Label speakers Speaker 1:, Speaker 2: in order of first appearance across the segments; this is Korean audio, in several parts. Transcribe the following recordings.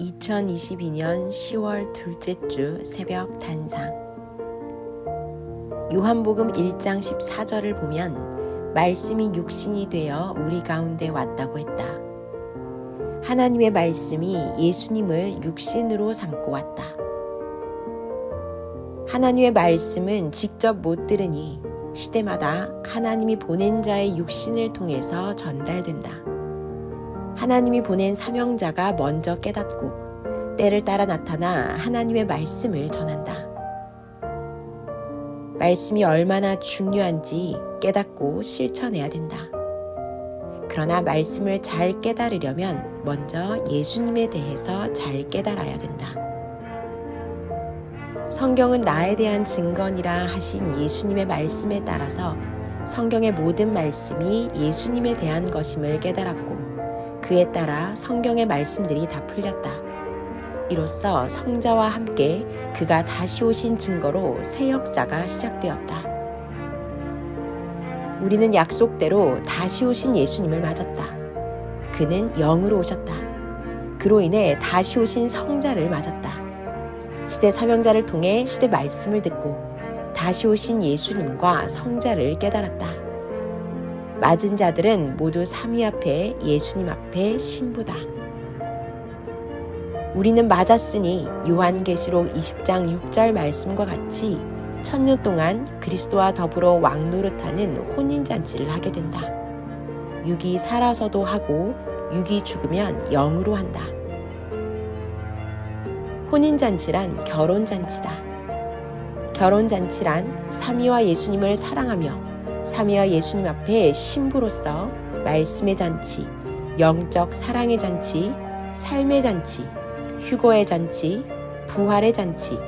Speaker 1: 2022년 10월 둘째 주 새벽 단상 요한복음 1장 14절을 보면 말씀이 육신이 되어 우리 가운데 왔다고 했다. 하나님의 말씀이 예수님을 육신으로 삼고 왔다. 하나님의 말씀은 직접 못 들으니 시대마다 하나님이 보낸 자의 육신을 통해서 전달된다. 하나님이 보낸 사명자가 먼저 깨닫고 때를 따라 나타나 하나님의 말씀을 전한다. 말씀이 얼마나 중요한지 깨닫고 실천해야 된다. 그러나 말씀을 잘 깨달으려면 먼저 예수님에 대해서 잘 깨달아야 된다. 성경은 나에 대한 증거니라 하신 예수님의 말씀에 따라서 성경의 모든 말씀이 예수님에 대한 것임을 깨달았고 그에 따라 성경의 말씀들이 다 풀렸다. 이로써 성자와 함께 그가 다시 오신 증거로 새 역사가 시작되었다. 우리는 약속대로 다시 오신 예수님을 맞았다. 그는 영으로 오셨다. 그로 인해 다시 오신 성자를 맞았다. 시대 사명자를 통해 시대 말씀을 듣고 다시 오신 예수님과 성자를 깨달았다. 맞은 자들은 모두 삼위 앞에 예수님 앞에 신부다. 우리는 맞았으니 요한계시록 20장 6절 말씀과 같이 천년 동안 그리스도와 더불어 왕노릇하는 혼인잔치를 하게 된다. 육이 살아서도 하고 육이 죽으면 영으로 한다. 혼인잔치란 결혼잔치다. 결혼잔치란 삼위와 예수님을 사랑하며 삼위와 예수님 앞에 신부로서 말씀의 잔치, 영적 사랑의 잔치, 삶의 잔치, 휴거의 잔치, 부활의 잔치,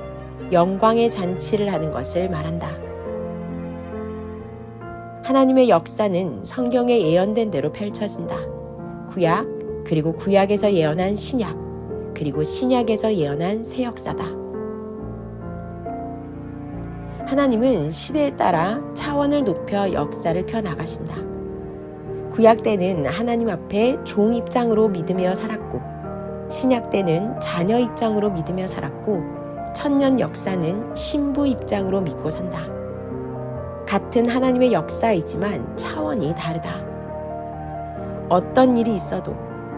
Speaker 1: 영광의 잔치를 하는 것을 말한다. 하나님의 역사는 성경에 예언된 대로 펼쳐진다. 구약, 그리고 구약에서 예언한 신약, 그리고 신약에서 예언한 새 역사다. 하나님은 시대에 따라 차원을 높여 역사를 펴나가신다. 구약 때는 하나님 앞에 종 입장으로 믿으며 살았고, 신약 때는 자녀 입장으로 믿으며 살았고, 천년 역사는 신부 입장으로 믿고 산다. 같은 하나님의 역사이지만 차원이 다르다. 어떤 일이 있어도,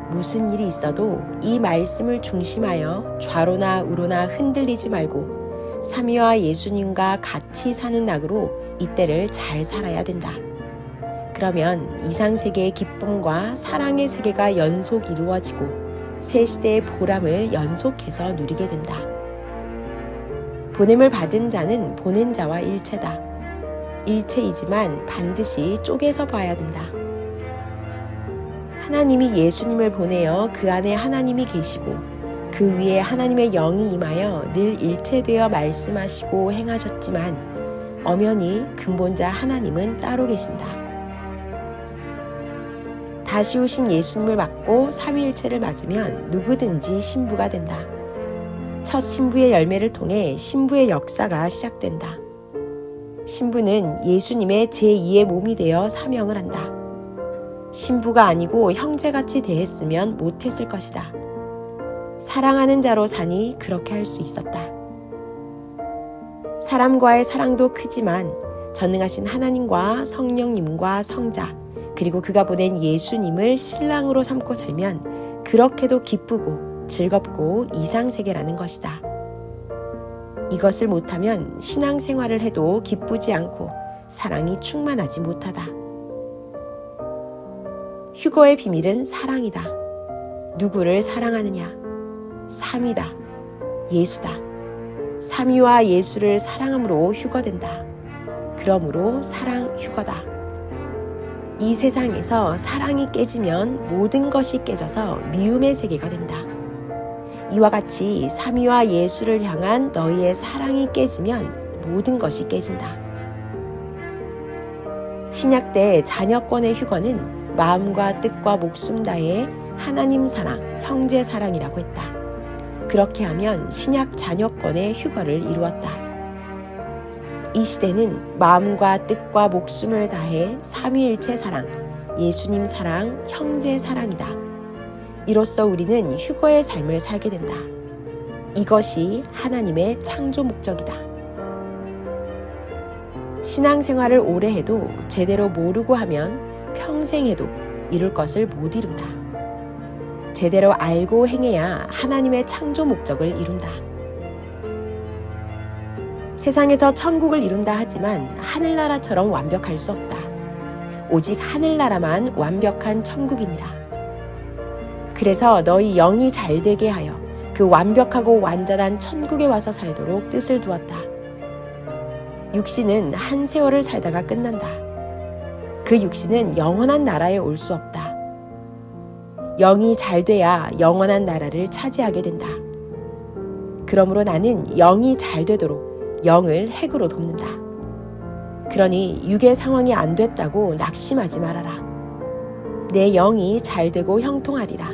Speaker 1: 무슨 일이 있어도 이 말씀을 중심하여 좌로나 우로나 흔들리지 말고 삼위와 예수님과 같이 사는 낙으로 이때를 잘 살아야 된다. 그러면 이상 세계의 기쁨과 사랑의 세계가 연속 이루어지고 새 시대의 보람을 연속해서 누리게 된다. 보냄을 받은 자는 보낸 자와 일체다. 일체이지만 반드시 쪼개서 봐야 된다. 하나님이 예수님을 보내어 그 안에 하나님이 계시고 그 위에 하나님의 영이 임하여 늘 일체되어 말씀하시고 행하셨지만 엄연히 근본자 하나님은 따로 계신다. 다시 오신 예수님을 맞고 삼위일체를 맞으면 누구든지 신부가 된다. 첫 신부의 열매를 통해 신부의 역사가 시작된다. 신부는 예수님의 제2의 몸이 되어 사명을 한다. 신부가 아니고 형제같이 대했으면 못했을 것이다. 사랑하는 자로 사니 그렇게 할 수 있었다. 사람과의 사랑도 크지만 전능하신 하나님과 성령님과 성자, 그리고 그가 보낸 예수님을 신랑으로 삼고 살면 그렇게도 기쁘고 즐겁고 이상세계라는 것이다. 이것을 못하면 신앙생활을 해도 기쁘지 않고 사랑이 충만하지 못하다. 휴거의 비밀은 사랑이다. 누구를 사랑하느냐? 삼이다. 예수다. 삼위와 예수를 사랑함으로 휴거된다. 그러므로 사랑 휴거다. 이 세상에서 사랑이 깨지면 모든 것이 깨져서 미움의 세계가 된다. 이와 같이 삼위와 예수를 향한 너희의 사랑이 깨지면 모든 것이 깨진다. 신약 때 자녀권의 휴거는 마음과 뜻과 목숨 다해 하나님 사랑, 형제 사랑이라고 했다. 그렇게 하면 신약 자녀권의 휴거를 이루었다. 이 시대는 마음과 뜻과 목숨을 다해 삼위일체 사랑, 예수님 사랑, 형제 사랑이다. 이로써 우리는 휴거의 삶을 살게 된다. 이것이 하나님의 창조 목적이다. 신앙생활을 오래 해도 제대로 모르고 하면 평생 해도 이룰 것을 못 이룬다. 제대로 알고 행해야 하나님의 창조 목적을 이룬다. 세상에서 천국을 이룬다 하지만 하늘나라처럼 완벽할 수 없다. 오직 하늘나라만 완벽한 천국이니라. 그래서 너희 영이 잘 되게 하여 그 완벽하고 완전한 천국에 와서 살도록 뜻을 두었다. 육신은 한 세월을 살다가 끝난다. 그 육신은 영원한 나라에 올 수 없다. 영이 잘 돼야 영원한 나라를 차지하게 된다. 그러므로 나는 영이 잘 되도록 영을 핵으로 돕는다. 그러니 육의 상황이 안 됐다고 낙심하지 말아라. 내 영이 잘 되고 형통하리라.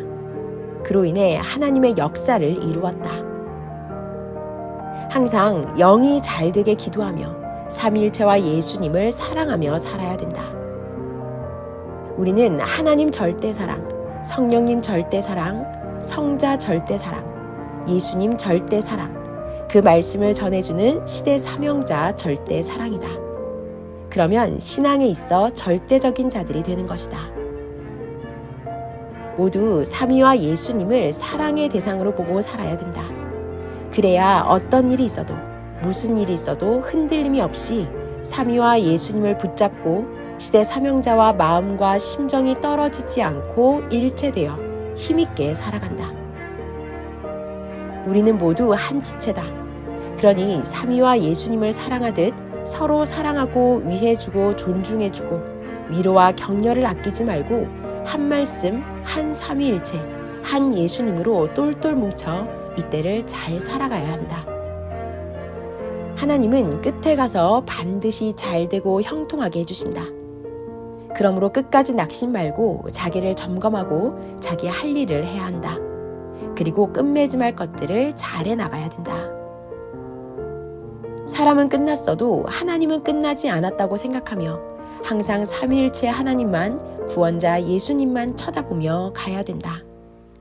Speaker 1: 그로 인해 하나님의 역사를 이루었다. 항상 영이 잘 되게 기도하며 삼위일체와 예수님을 사랑하며 살아야 된다. 우리는 하나님 절대 사랑, 성령님 절대 사랑, 성자 절대 사랑, 예수님 절대 사랑, 그 말씀을 전해주는 시대 사명자 절대 사랑이다. 그러면 신앙에 있어 절대적인 자들이 되는 것이다. 모두 삼위와 예수님을 사랑의 대상으로 보고 살아야 된다. 그래야 어떤 일이 있어도 무슨 일이 있어도 흔들림이 없이 삼위와 예수님을 붙잡고 시대 사명자와 마음과 심정이 떨어지지 않고 일체되어 힘있게 살아간다. 우리는 모두 한 지체다. 그러니 삼위와 예수님을 사랑하듯 서로 사랑하고 위해주고 존중해주고 위로와 격려를 아끼지 말고 한 말씀, 한 삼위일체, 한 예수님으로 똘똘 뭉쳐 이때를 잘 살아가야 한다. 하나님은 끝에 가서 반드시 잘 되고 형통하게 해주신다. 그러므로 끝까지 낙심 말고 자기를 점검하고 자기 할 일을 해야 한다. 그리고 끝맺음할 것들을 잘해 나가야 된다. 사람은 끝났어도 하나님은 끝나지 않았다고 생각하며 항상 삼위일체 하나님만 구원자 예수님만 쳐다보며 가야 된다.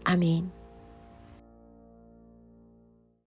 Speaker 1: 아멘.